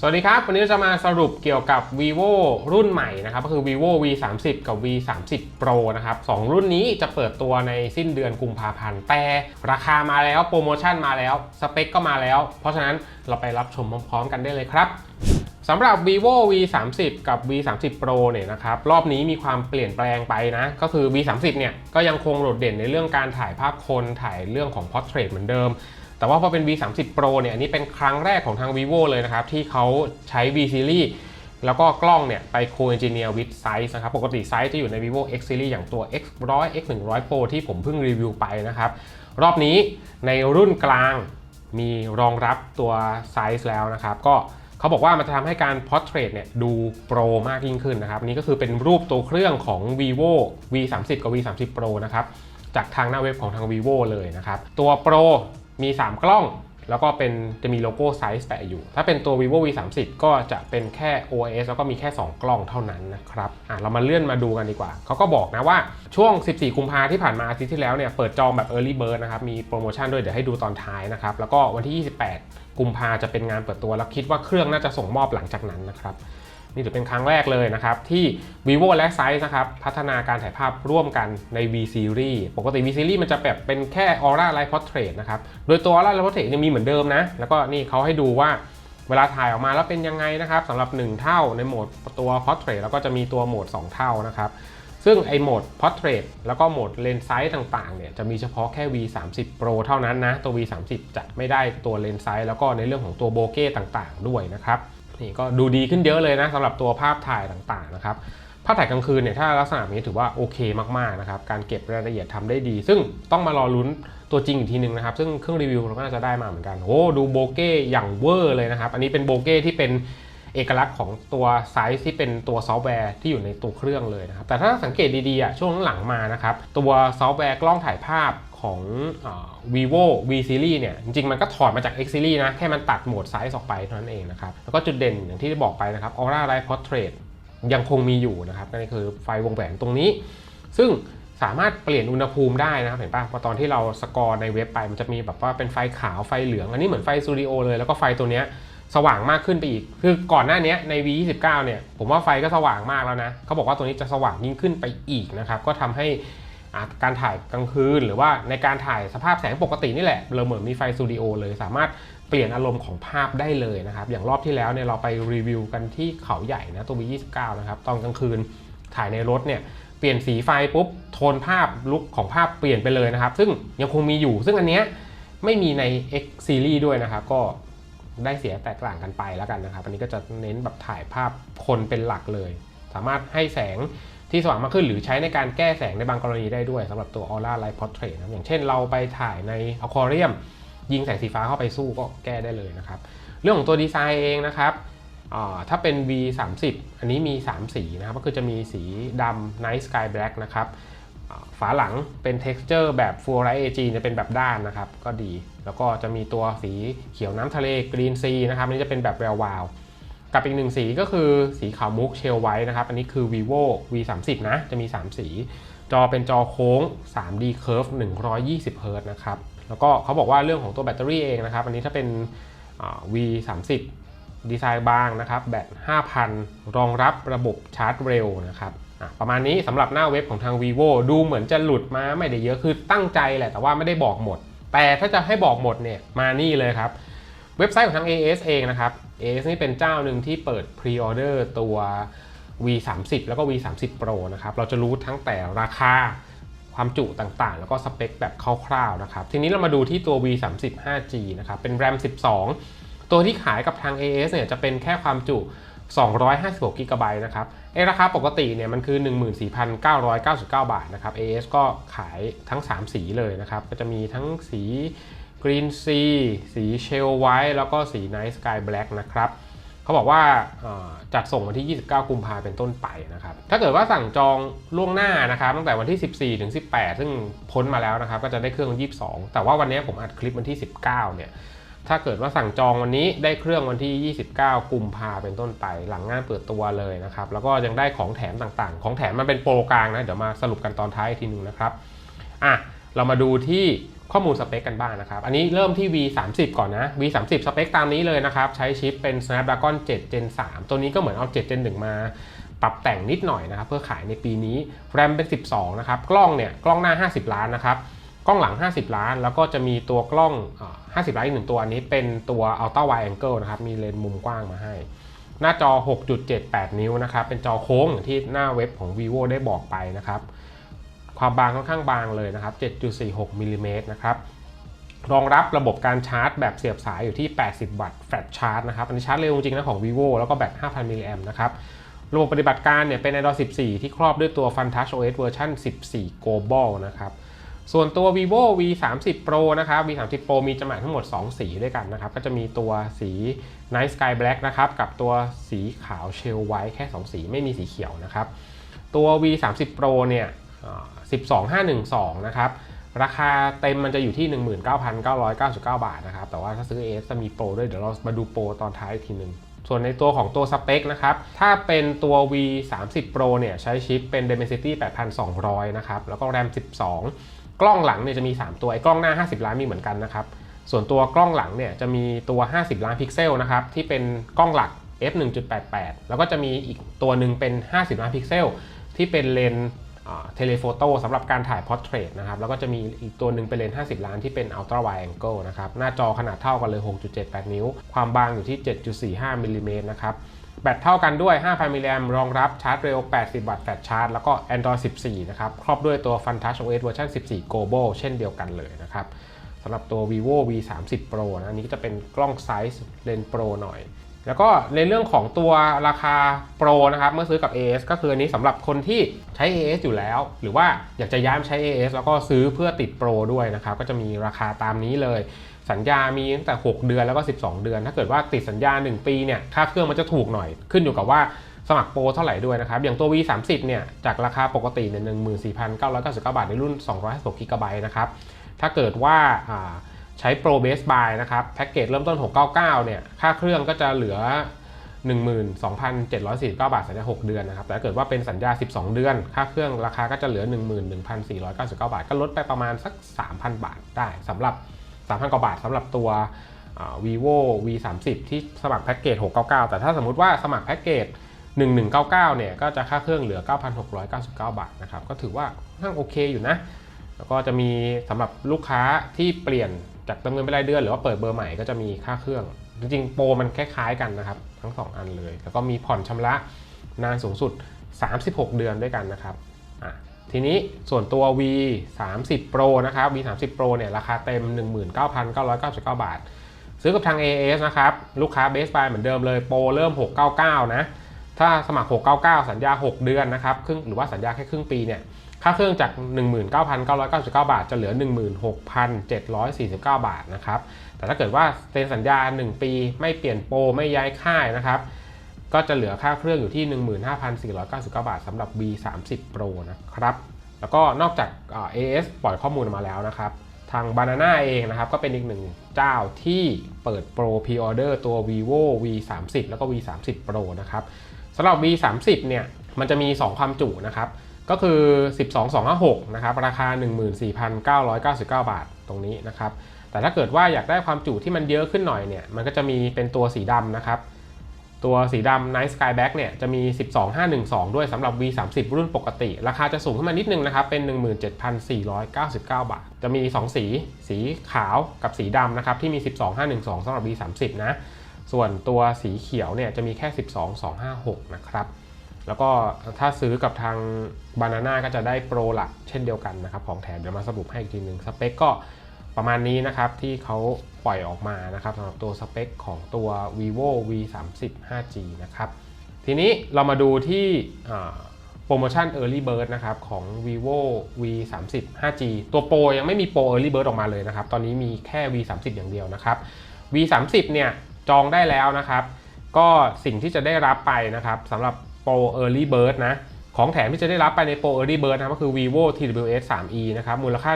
สวัสดีครับ วันนี้จะมาสรุปเกี่ยวกับ vivo รุ่นใหม่นะครับ ก็คือ vivo v 3 0กับ v 3 0 pro นะครับสองรุ่นนี้จะเปิดตัวในสิ้นเดือนกุมภาพันธ์ แต่ราคามาแล้วโปรโมชั่นมาแล้ว สเปคก็มาแล้ว เพราะฉะนั้นเราไปรับชมพร้อมๆกันได้เลยครับสำหรับ vivo v 3 0กับ v 3 0 pro เนี่ยนะครับ รอบนี้มีความเปลี่ยนแปลงไปนะ ก็คือ v 3 0เนี่ย ก็ยังคงโดดเด่นในเรื่องการถ่ายภาพคน ถ่ายเรื่องของ portrait เหมือนเดิม แต่ว่าพอเป็น v 3 0 pro เนี่ยอันนี้เป็นครั้งแรกของทาง vivo เลยนะครับ ที่เขาใช้ v series แล้วก็กล้องเนี่ยไป co-engineer with size นะครับ ปกติไซส์จะอยู่ใน vivo x series อย่างตัว x 100 x 100 pro ที่ผมเพิ่งรีวิวไปนะครับ รอบนี้ในรุ่นกลางมีรองรับตัวไซส์แล้วนะครับ ก็เขาบอกว่ามันจะทำให้การ portrait เนี่ยดูโปรมากยิ่งขึ้นนะครับอันนี้ก็คือเป็นรูปตัวเครื่องของ vivo v 3 0 กับ v 3 0 pro นะครับ จากทางหน้าเว็บของทาง vivo เลยนะครับ ตัว pro มี 3 กล้อง แล้วก็เป็นจะมีโลโก้ไซส์แปะอยู่ ถ้าเป็นตัว vivo v 3 0ก็จะเป็นแค่ os แล้วก็มีแค่ 2 กล้องเท่านั้นนะครับอะเรามาเลื่อนมาดูกันดีกว่า เขาก็บอกนะว่าช่วง 14 กุมภาที่ผ่านมาอาทิตย์ที่แล้วเนี่ยเปิดจองแบบ Early Bird นะครับ มีโปรโมชั่นด้วยเดี๋ยวให้ดูตอนท้ายนะครับ แล้วก็วันที่ 28 กุมภาจะเป็นงานเปิดตัวแล้วคิดว่าเครื่องน่าจะส่งมอบหลังจากนั้นนะครับ นี่ถือเป็นครั้งแรกเลยนะครับ ที่ vivo และ Size นะครับ พัฒนาการถ่ายภาพร่วมกันใน V series ปกติ V series มันจะแบบเป็นแค่ aura light portrait นะครับ โดยตัว aura light portrait ยังมีเหมือนเดิมนะ แล้วก็นี่เขาให้ดูว่าเวลาถ่ายออกมาแล้วเป็นยังไงนะครับสำหรับ 1 เท่าในโหมดตัว portrait แล้วก็จะมีตัวโหมด 2 เท่านะครับซึ่งไอโหมด portrait แล้วก็โหมด lens size ต่างๆเนี่ยจะมีเฉพาะแค่ V 3 0 pro เท่านั้นนะ ตัว V 3 0 จะไม่ได้ตัว lens size แล้วก็ในเรื่องของตัวโบเก้ต่างๆ ด้วยนะครับ นี่ก็ดูดีขึ้นเยอะเลยนะสำหรับตัวภาพถ่ายต่างๆนะครับภาพถ่ายกลางคืนเนี่ยถ้าลักษณะนี้ถือว่าโอเคมากๆนะครับการเก็บรายละเอียดทำได้ดี ซึ่งต้องมารอลุ้นตัวจริงอีกทีนึงนะครับซึ่งเครื่องรีวิวเราก็น่าจะได้มาเหมือนกันโอ้ดูโบเก้อย่างเวอร์เลยนะครับอันนี้เป็นโบเก้ที่เป็น เอกลักษณ์ของตัวไซส์ที่เป็นตัวซอฟต์แวร์ที่อยู่ในตัวเครื่องเลยนะครับแต่ถ้าสังเกตดีๆอะช่วงหลังมานะครับตัวซอฟต์แวร์กล้องถ่ายภาพของ vivo v series เนี่ย จริงๆ มันก็ถอดมาจาก x series นะ แค่มันตัดโหมดไซส์ออกไปเท่านั้นเองนะครับ แล้วก็จุดเด่นอย่างที่ได้บอกไปนะครับ aura light portrait ยังคงมีอยู่นะครับนั่นคือไฟวงแหวนตรงนี้ ซึ่งสามารถเปลี่ยนอุณหภูมิได้นะครับ เห็นป่ะพอตอนที่เราสกอร์ในเว็บไป มันจะมีแบบว่าเป็นไฟขาวไฟเหลือง อันนี้เหมือนไฟสตูดิโอเลย แล้วก็ไฟตัวเนี้ย สว่างมากขึ้นไปอีก คือก่อนหน้านี้ใน V29 เนี่ยผมว่าไฟก็สว่างมากแล้วนะเขาบอกว่าตัวนี้จะสว่างยิ่งขึ้นไปอีกนะครับก็ทำให้อะการถ่ายกลางคืน หรือว่าในการถ่ายสภาพแสงปกตินี่แหละเราเหมือนมีไฟสตูดิโอเลย สามารถเปลี่ยนอารมณ์ของภาพได้เลยนะครับ อย่างรอบที่แล้วเนี่ยเราไปรีวิวกันที่เขาใหญ่นะตัว V29 นะครับตอนกลางคืนถ่ายในรถเนี่ยเปลี่ยนสีไฟปุ๊บโทนภาพลุคของภาพเปลี่ยนไปเลยนะครับ ซึ่งยังคงมีอยู่ซึ่งอันเนี้ยไม่มีใน X series ด้วยนะครับ ก็ ได้เสียแตกต่างกันไปแล้วกันนะครับ อันนี้ก็จะเน้นแบบถ่ายภาพคนเป็นหลักเลย สามารถให้แสงที่สว่างมากขึ้นหรือใช้ในการแก้แสงในบางกรณีได้ด้วยสำหรับตัว Aura Light Portrait นะครับอย่างเช่นเราไปถ่ายใน Aquarium ยิงแสงสีฟ้าเข้าไปสู้ก็แก้ได้เลยนะครับ เรื่องของตัวดีไซน์เองนะครับถ้าเป็น V 3 0 อันนี้มี 3 สีนะครับก็คือจะมีสีดำ Night Sky Black นะครับ ฝาหลังเป็น texture แบบ Full Light AG เนี่ยเป็นแบบด้านนะครับ ก็ดี แล้วก็จะมีตัวสีเขียวน้ำทะเล Green Sea นะครับอันนี้จะเป็นแบบแวววาว กับอีกหนึ่งสีก็คือสีขาวมุกเชลไว้นะครับ อันนี้คือ vivo v 3 0นะ จะมี 3 สี จอเป็นจอโค้ง 3D curve 120 Hz นะครับ แล้วก็เขาบอกว่าเรื่องของตัวแบตเตอรี่เองนะครับ อันนี้ถ้าเป็นอ่า v 3 0ดีไซน์บางนะครับ แบต 5,000 รองรับระบบชาร์จเร็วนะครับ ประมาณนี้สำหรับหน้าเว็บของทาง vivo ดูเหมือนจะหลุดมาไม่ได้เยอะคือตั้งใจแหละแต่ว่าไม่ได้บอกหมด แต่ถ้าจะให้บอกหมดเนี่ยมานี่เลยครับ เว็บไซต์ของทาง AS เองนะครับ AS นี่เป็นเจ้าหนึ่งที่เปิดพรีออเดอร์ตัว V 3 0 แล้วก็ V 3 0 Pro นะครับเราจะรู้ทั้งแต่ราคาความจุต่างๆ แล้วก็สเปคแบบคร่าวๆนะครับ ทีนี้เรามาดูที่ตัว V 3 0 5G นะครับเป็น RAM 12 ตัวที่ขายกับทาง AS เนี่ยจะเป็นแค่ความจุ 256 g b นะครับ ราคาปกติเนี่ยมันคือ 14,999 บาทนะครับ AS ก็ขายทั้ง 3 สีเลยนะครับ ก็จะมีทั้งสี Green Sea สี Shell White แล้วก็สี Night Sky Black นะครับเขาบอกว่าจัดส่งวันที่ 29 กุมภาเป็นต้นไปนะครับ ถ้าเกิดว่าสั่งจองล่วงหน้านะครับ ตั้งแต่วันที่ 14 ถึง 18 ซึ่งพ้นมาแล้วนะครับ ก็จะได้เครื่อง 22 แต่ว่าวันนี้ผมอัดคลิปวันที่ 19 เนี่ย ถ้าเกิดว่าสั่งจองวันนี้ได้เครื่องวันที่ 29 กุมภาเป็นต้นไป หลังงานเปิดตัวเลยนะครับ แล้วก็ยังได้ของแถมต่างๆ ของแถมมันเป็นโปรกลางนะ เดี๋ยวมาสรุปกันตอนท้ายอีกทีนึงนะครับ อะ เรามาดูที่ข้อมูลสเปคกันบ้างนะครับ อันนี้เริ่มที่ V 3 0 ก่อนนะ V 3 0 สเปคตามนี้เลยนะครับ ใช้ชิปเป็น Snapdragon 7 Gen 3 ตัวนี้ก็เหมือนเอา 7 Gen 1 มาปรับแต่งนิดหน่อยนะครับ เพื่อขายในปีนี้แรมเป็น 12 นะครับ กล้องเนี่ย กล้องหน้า 50 ล้านนะครับ กล้องหลัง 50 ล้าน แล้วก็จะมีตัวกล้อง 50 ล้านอีกหนึ่งตัวอันนี้เป็นตัว Ultra Wide Angle นะครับ มีเลนส์มุมกว้างมาให้ หน้าจอ 6.78 นิ้วนะครับ เป็นจอโค้งที่หน้าเว็บของ vivo ได้บอกไปนะครับ ความบางค่อนข้างบางเลยนะครับ 7.46มิลลิเมตรนะครับ รองรับระบบการชาร์จแบบเสียบสายอยู่ที่ 80 วัตต์แฟลชชาร์จนะครับ อันนี้ชาร์จเร็วจริงนะของ vivo แล้วก็แบต 5,000มิลลิแอมนะครับระบบปฏิบัติการเนี่ยเป็น Android 14 ที่ครอบด้วยตัว FunTouch OS เวอร์ชัน14 Global นะครับ ส่วนตัว vivo v 3 0 pro นะครับ v 3 0 pro มีจำหน่ายทั้งหมด 2 สีด้วยกันนะครับ ก็จะมีตัวสี night sky black นะครับ กับตัวสีขาว shell white แค่ 2 สีไม่มีสีเขียวนะครับ ตัว v 3 0 pro เนี่ยเอ่อ12512 นะครับ ราคาเต็มมันจะอยู่ที่ 19,999 บาทนะครับ แต่ว่าถ้าซื้อ AS จะมีโปรด้วย เดี๋ยวเรามาดูโปรตอนท้ายอีกทีหนึ่งส่วนในตัวของตัวสเปคนะครับ ถ้าเป็นตัว V 3 0 Pro เนี่ยใช้ชิปเป็น Dimensity 8200 นะครับ แล้วก็ RAM 12 กล้องหลังเนี่ยจะมี 3 ตัวไอ้กล้องหน้า 50 ล้านมีเหมือนกันนะครับ ส่วนตัวกล้องหลังเนี่ยจะมีตัว 50 ล้านพิกเซลนะครับที่เป็นกล้องหลัก f 1.88 แล้วก็จะมีอีกตัวหนึ่งเป็น 50 ล้านพิกเซล ที่เป็นเลน เทเลโฟโต้สำหรับการถ่ายพอร์เทรตนะครับ แล้วก็จะมีอีกตัวหนึ่งเป็นเลนส์50 ล้านที่เป็นอัลตร้าไว d ์แองเกิลนะครับ หน้าจอขนาดเท่ากันเลย 6.78 นิ้ว ความบางอยู่ที่ 7.45มิลลิเมตรนะครับ แบตเท่ากันด้วย 5,000 มิลลิแอมรองรับชาร์จเร็ว 80 วัตต์แฟลชชาร์จ แล้วก็ Android 14 นะครับ ครอบด้วยตัว FunTouch OS เวอร์ชัน14 Global เช่นเดียวกันเลยนะครับสำหรับตัว vivo v 3 0 pro นะนี้จะเป็นกล้องไซส์เลนส์โปรหน่อย แล้วก็ในเรื่องของตัวราคาโปรนะครับเมื่อซื้อกับ AS ก็คืออันนี้สำหรับคนที่ใช้ AS อยู่แล้ว หรือว่าอยากจะย้ายมาใช้ AS แล้วก็ซื้อเพื่อติดโปรด้วยนะครับก็จะมีราคาตามนี้เลย สัญญามีตั้งแต่ 6 เดือนแล้วก็ 12 เดือน ถ้าเกิดว่าติดสัญญา 1 ปีเนี่ยค่าเครื่องมันจะถูกหน่อยขึ้นอยู่กับว่าสมัครโปรเท่าไหร่ด้วยนะครับ อย่างตัว V 3 0 เนี่ย จากราคาปกติเนี่ย14,999บาทในรุ่น256กิกะไบต์นะครับ ถ้าเกิดว่าอ่า ใช้โปรเบสบายนะครับแพ็กเกจเริ่มต้น 699 เนี่ย ค่าเครื่องก็จะเหลือ 12,749 บาทสัญญา 6 เดือนนะครับ แต่ถ้าเกิดว่าเป็นสัญญา 12 เดือน ค่าเครื่องราคาก็จะเหลือ 11,499 บาท ก็ลดไปประมาณสัก 3,000 บาทได้สำหรับ 3,000 กว่าบาทสำหรับตัว vivo v 3 0ที่สมัครแพ็กเกจ 699 แต่ถ้าสมมุติว่าสมัครแพ็กเกจ 1199 เนี่ย ก็จะค่าเครื่องเหลือ 9,699 บาทนะครับ ก็ถือว่าค่อนข้างโอเคอยู่นะ แล้วก็จะมีสำหรับลูกค้าที่เปลี่ยน จากเติมเงินเป็นรายเดือนหรือว่าเปิดเบอร์ใหม่ก็จะมีค่าเครื่อง จริงๆ โปรมันคล้ายๆกันนะครับทั้ง 2 อันเลย แล้วก็มีผ่อนชำระนานสูงสุด 36 เดือนด้วยกันนะครับทีนี้ส่วนตัว V 3 0 Pro นะครับ V 3 0 Pro เนี่ยราคาเต็ม 19,999 บาท ซื้อกับทาง AS นะครับ ลูกค้าเบสบายเหมือนเดิมเลยโปรเริ่ม 699 นะ ถ้าสมัคร 699 สัญญา 6 เดือนนะครับครึ่งหรือว่าสัญญาแค่ครึ่งปีเนี่ย ค่าเครื่องจาก 19,999 บาท จะเหลือ 16,749 บาทนะครับ แต่ถ้าเกิดว่าเซ็นสัญญา 1 ปีไม่เปลี่ยนโปรไม่ย้ายค่ายนะครับ ก็จะเหลือค่าเครื่องอยู่ที่ 15,499 บาทสำหรับ B 3 0 Pro นะครับ แล้วก็นอกจาก AS ปล่อยข้อมูลมาแล้วนะครับ ทาง Banana เองนะครับ ก็เป็นอีกหนึ่งเจ้าที่เปิดโปร Pre-order ตัว vivo V 3 0 แล้วก็ V 3 0 Pro นะครับสำหรับ V 3 0 เนี่ย มันจะมี 2 ความจุนะครับ ก็คือ 12256นะครับราคา 14,999 บาทตรงนี้นะครับแต่ถ้าเกิดว่าอยากได้ความจุที่มันเยอะขึ้นหน่อยเนี่ยมันก็จะมีเป็นตัวสีดำนะครับตัวสีดำ Night Sky Black เนี่ยจะมี 12512 ด้วยสำหรับ V 3 0 รุ่นปกติ ราคาจะสูงขึ้นมานิดนึงนะครับ เป็น 17,499 บาท จะมี 2 สี สีขาวกับสีดำนะครับ ที่มี 12512สำหรับ V 3 0 นะ ส่วนตัวสีเขียวเนี่ยจะมีแค่ 12256 นะครับ แล้วก็ถ้าซื้อกับทาง Banana ก็จะได้โปรหลักเช่นเดียวกันนะครับของแถมเดี๋ยวมาสรุปให้อีกทีหนึ่งสเปคก็ประมาณนี้นะครับที่เขาปล่อยออกมานะครับสำหรับตัวสเปคของตัว vivo v 3 0 5g นะครับทีนี้เรามาดูที่โปรโมชั่น Early Bird นะครับของ vivo v 3 0 5g ตัวโปรยังไม่มีโปร Early Bird ออกมาเลยนะครับ ตอนนี้มีแค่ v 3 0อย่างเดียวนะครับ v 3 0เนี่ยจองได้แล้วนะครับ ก็สิ่งที่จะได้รับไปนะครับสำหรับ โปร Early Bird นะ ของแถมที่จะได้รับไปในโปร Early Bird นะครับก็คือ vivo TWS 3e นะครับ มูลค่า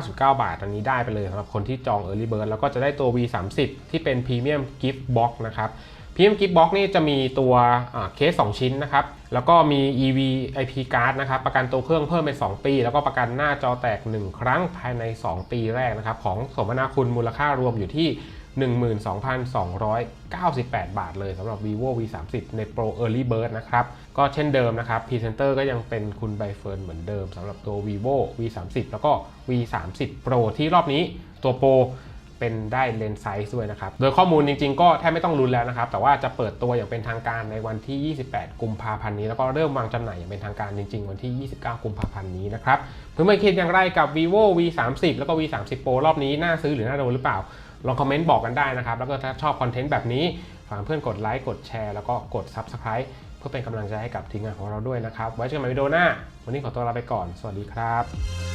1,799 บาท อันนี้ได้ไปเลยสำหรับคนที่จอง Early Bird แล้วก็จะได้ตัว v 3 0 ที่เป็น Premium Gift Box นะครับ PM Gift Box นี่จะมีตัวเคส 2 ชิ้นนะครับ แล้วก็มี EV IP card นะครับ ประกันตัวเครื่องเพิ่มเป็น 2 ปี แล้วก็ประกันหน้าจอแตก 1 ครั้งภายใน 2 ปีแรกนะครับ ของสมนาคุณมูลค่ารวมอยู่ที่ 12,298 บาทเลยสำหรับ vivo v 3 0ใน Pro Early Bird นะครับ ก็เช่นเดิมนะครับพรีเซนเตอร์ก็ยังเป็นคุณใบเฟิร์นเหมือนเดิมสำหรับตัว vivo v 3 0แล้วก็ v 3 0 pro ที่รอบนี้ตัว pro เป็นได้เลนส์ไซส์ด้วยนะครับ โดยข้อมูลจริง ๆ ก็แทบไม่ต้องลุ้นแล้วนะครับ แต่ว่าจะเปิดตัวอย่างเป็นทางการในวันที่ 28 กุมภาพันธ์นี้ แล้วก็เริ่มวางจำหน่ายอย่างเป็นทางการจริง ๆ วันที่ 29 กุมภาพันธ์นี้นะครับเพื่อนๆคิดอย่างไรกับ vivo v 3 0แล้วก็ v 3 0 pro รอบนี้น่าซื้อหรือน่าโดนหรือเปล่า ลองคอมเมนต์บอกกันได้นะครับ แล้วก็ถ้าชอบคอนเทนต์แบบนี้ฝากเพื่อนกดไลค์กดแชร์แล้วก็กด Subscribe เพื่อเป็นกำลังใจให้กับทีมงานของเราด้วยนะครับ ไว้เจอกันใหม่วิดีโอหน้า วันนี้ขอตัวลาไปก่อน สวัสดีครับ